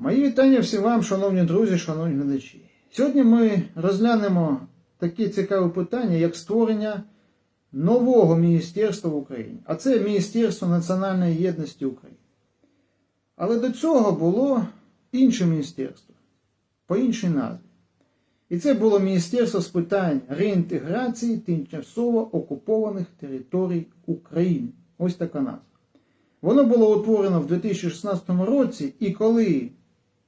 Мої вітання всім вам, шановні друзі, шановні глядачі. Сьогодні ми розглянемо таке цікаве питання, як створення нового міністерства в Україні. А це Міністерство національної єдності України. Але до цього було інше міністерство по іншій назві. І це було Міністерство з питань реінтеграції тимчасово окупованих територій України. Ось така назва. Воно було утворено в 2016 році, і коли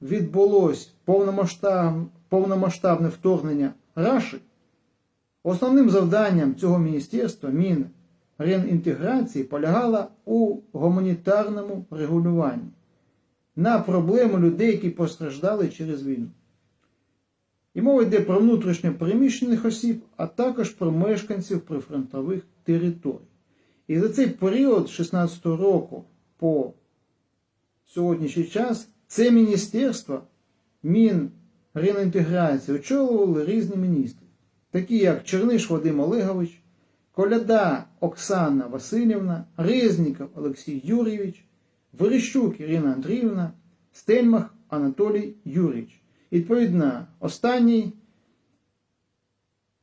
відбулось повномасштаб... повномасштабне вторгнення Раші, основним завданням цього міністерства Мінреінтеграції полягало у гуманітарному регулюванні на проблему людей, які постраждали через війну. І мова йде про внутрішньо переміщених осіб, а також про мешканців прифронтових територій. І за цей період з 16 року по сьогоднішній час це міністерство Мінреінтеграції очолювали різні міністри, такі як Черниш Вадим Олегович, Коляда Оксана Васильівна, Резніков Олексій Юрійович, Верещук Ірина Андріївна, Стельмах Анатолій Юрійович. Відповідно, останній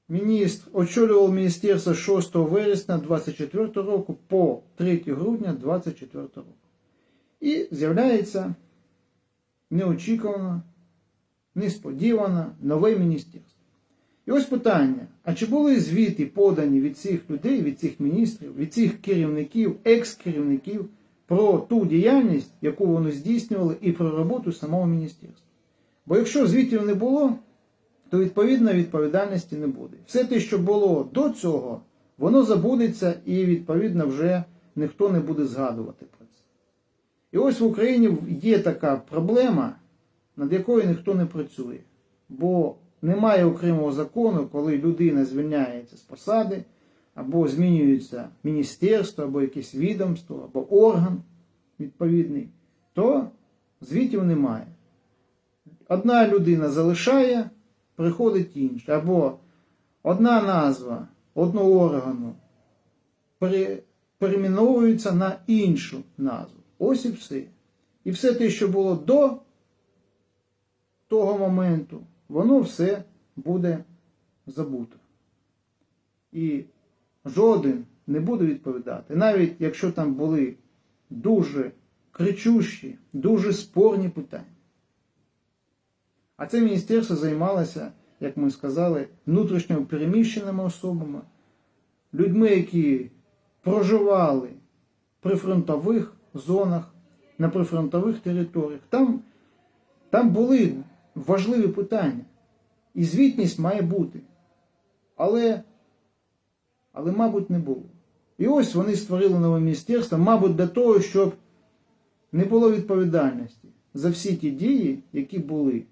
міністр очолював міністерство 6 вересня 24 року по 3 грудня 24 року. І з'являється неочікувано, несподівано нове міністерство. І ось питання: а чи були звіти подані від цих людей, від цих міністрів, від цих керівників, екс-керівників про ту діяльність, яку вони здійснювали, і про роботу самого міністерства? Бо якщо звітів не було, то відповідно відповідальності не буде. Все те, що було до цього, воно забудеться і відповідно вже ніхто не буде згадувати. І ось в Україні є така проблема, над якою ніхто не працює. Бо немає окремого закону, коли людина звільняється з посади, або змінюється міністерство, або якесь відомство, або орган відповідний, то звітів немає. Одна людина залишає, приходить інша. Або одна назва одного органу пере- перейменовується на іншу назву. Ось і все. І все те, що було до того моменту, воно все буде забуто. І жоден не буде відповідати. Навіть якщо там були дуже кричущі, дуже спорні питання. А це міністерство займалося, як ми сказали, внутрішньо переміщеними особами, людьми, які проживали в прифронтових зонах, на прифронтових територіях. Там, там були важливі питання. І звітність має бути. Але, але, мабуть, не було. І ось вони створили нове міністерство, мабуть, для того, щоб не було відповідальності за всі ті дії, які були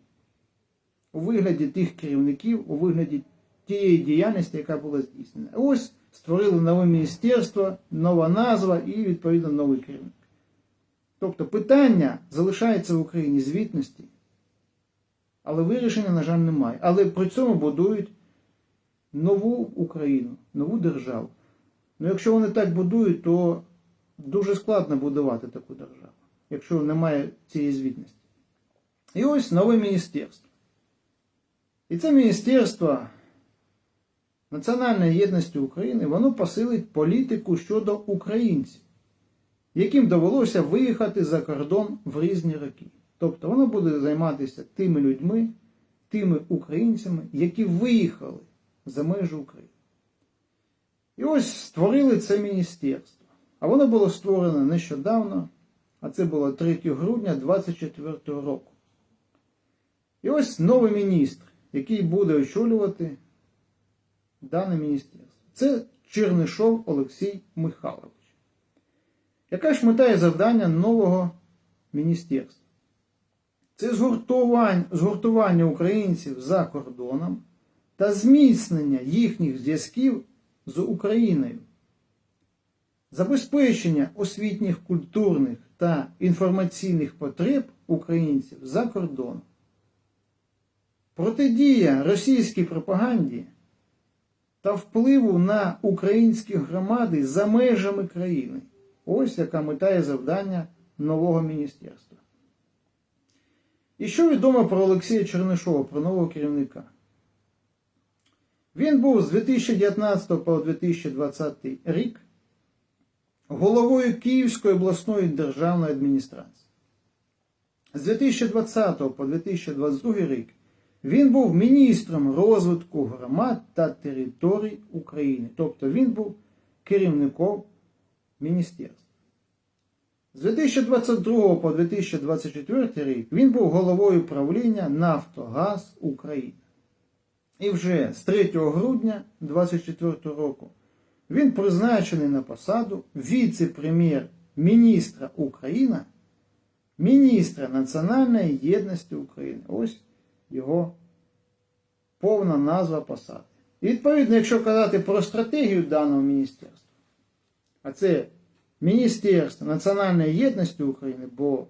у вигляді тих керівників, у вигляді тієї діяльності, яка була здійснена. Ось створили нове міністерство, нова назва і, відповідно, новий керівник. Тобто питання залишається в Україні звітності, але вирішення, на жаль, немає. Але при цьому будують нову Україну, нову державу. Ну, якщо вони так будують, то дуже складно будувати таку державу, якщо немає цієї звітності. І ось нове міністерство. І це Міністерство національної єдності України, воно посилить політику щодо українців, яким довелося виїхати за кордон в різні роки. Тобто воно буде займатися тими людьми, тими українцями, які виїхали за межі України. І ось створили це міністерство. А воно було створено нещодавно, а це було 3 грудня 2024 року. І ось новий міністр, який буде очолювати дане міністерство. Це Чернишов Олексій Михайлович. Яка ж мета і завдання нового міністерства? Це згуртування, згуртування українців за кордоном та зміцнення їхніх зв'язків з Україною, забезпечення освітніх, культурних та інформаційних потреб українців за кордоном, протидія російській пропаганді та впливу на українські громади за межами країни. Ось яка мета і завдання нового міністерства. І що відомо про Олексія Чернишова, про нового керівника? Він був з 2019 по 2020 рік головою Київської обласної державної адміністрації. З 2020 по 2022 рік він був міністром розвитку громад та територій України. Тобто він був керівником міністерства. З 2022 по 2024 рік він був головою правління Нафтогаз України. І вже з 3 грудня 2024 року він призначений на посаду віце-прем'єр-міністра України, міністра національної єдності України. Ось його повна назва посади. І відповідно, якщо казати про стратегію даного міністерства, а це Міністерство національної єдності України, бо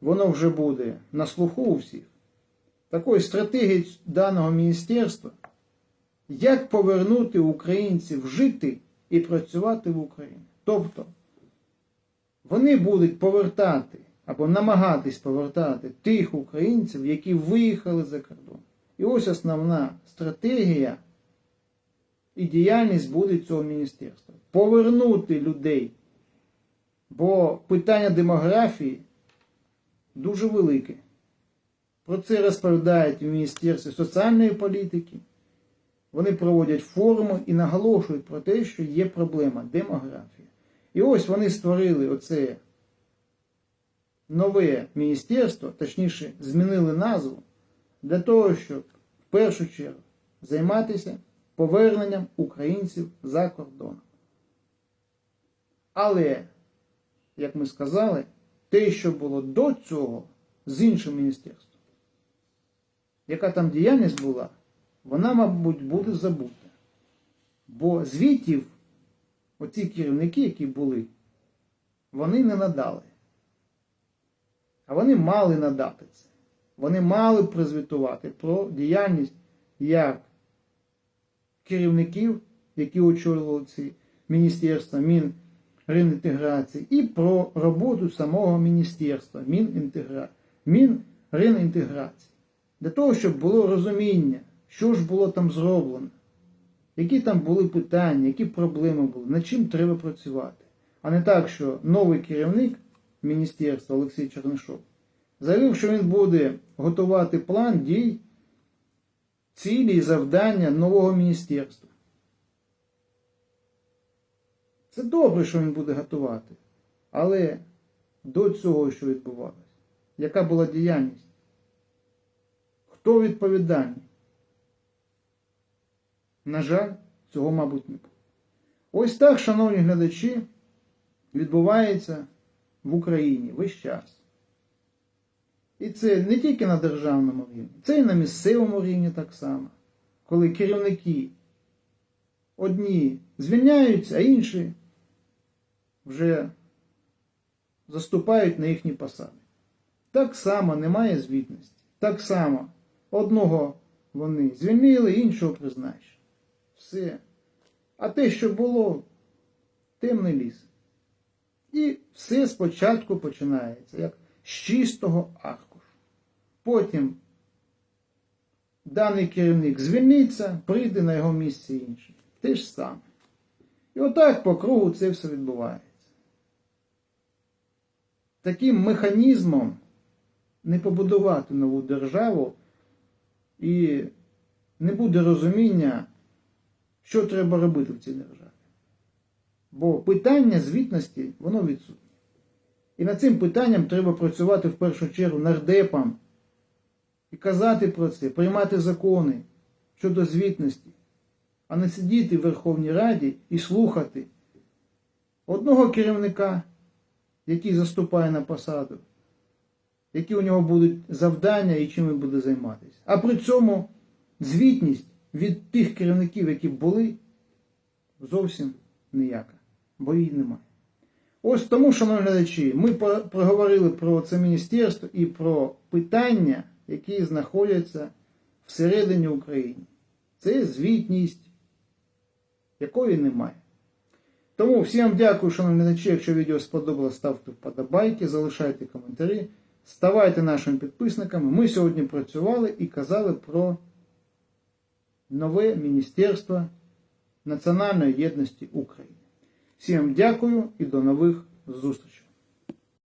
воно вже буде на слуху у всіх, такої стратегії даного міністерства, як повернути українців жити і працювати в Україні. Тобто вони будуть повертати або намагатись повертати тих українців, які виїхали за кордон. І ось основна стратегія і діяльність буде цього міністерства. Повернути людей. Бо питання демографії дуже велике. Про це розповідають в Міністерстві соціальної політики. Вони проводять форуми і наголошують про те, що є проблема демографія. І ось вони створили оце нове міністерство, точніше, змінили назву для того, щоб в першу чергу займатися поверненням українців за кордоном. Але, як ми сказали, те, що було до цього з іншим міністерством, яка там діяльність була, вона, мабуть, буде забута. Бо звітів оці керівники, які були, вони не надали. А вони мали надати це. Вони мали прозвітувати про діяльність як керівників, які очолювали ці міністерства Мінринінтеграції, і про роботу самого міністерства Мінінтегра... Мінринінтеграції. Для того, щоб було розуміння, що ж було там зроблено, які там були питання, які проблеми були, над чим треба працювати. А не так, що новий керівник міністерства Олексій Чернишов заявив, що він буде готувати план дій, цілі і завдання нового міністерства. Це добре, що він буде готувати. Але до цього, що відбувалося, яка була діяльність? Хто відповідальний? На жаль, цього, мабуть, не буде. Ось так, шановні глядачі, відбувається в Україні весь час. І це не тільки на державному рівні, це і на місцевому рівні так само, коли керівники одні звільняються, а інші вже заступають на їхні посади. Так само немає звітності. Так само одного вони звільнили, іншого призначили. Все. А те, що було, темний ліс. І все спочатку починається, як з чистого аркушу. Потім даний керівник звільниться, прийде на його місце інший. Те ж саме. І отак по кругу це все відбувається. Таким механізмом не побудувати нову державу і не буде розуміння, що треба робити в цій державі. Бо питання звітності, воно відсутнє. І над цим питанням треба працювати в першу чергу нардепам і казати про це, приймати закони щодо звітності, а не сидіти в Верховній Раді і слухати одного керівника, який заступає на посаду, які у нього будуть завдання і чим він буде займатися. А при цьому звітність від тих керівників, які були, зовсім ніяка, бо її немає. Ось тому, шановні глядачі, ми проговорили про це міністерство і про питання, які знаходяться всередині України. Це звітність, якої немає. Тому всім дякую, шановні глядачі. Якщо відео сподобалось, ставте вподобайки, залишайте коментарі. ставайте нашими підписниками. Ми сьогодні працювали і казали про нове Міністерство національної єдності України. Всім дякую і до нових зустрічей.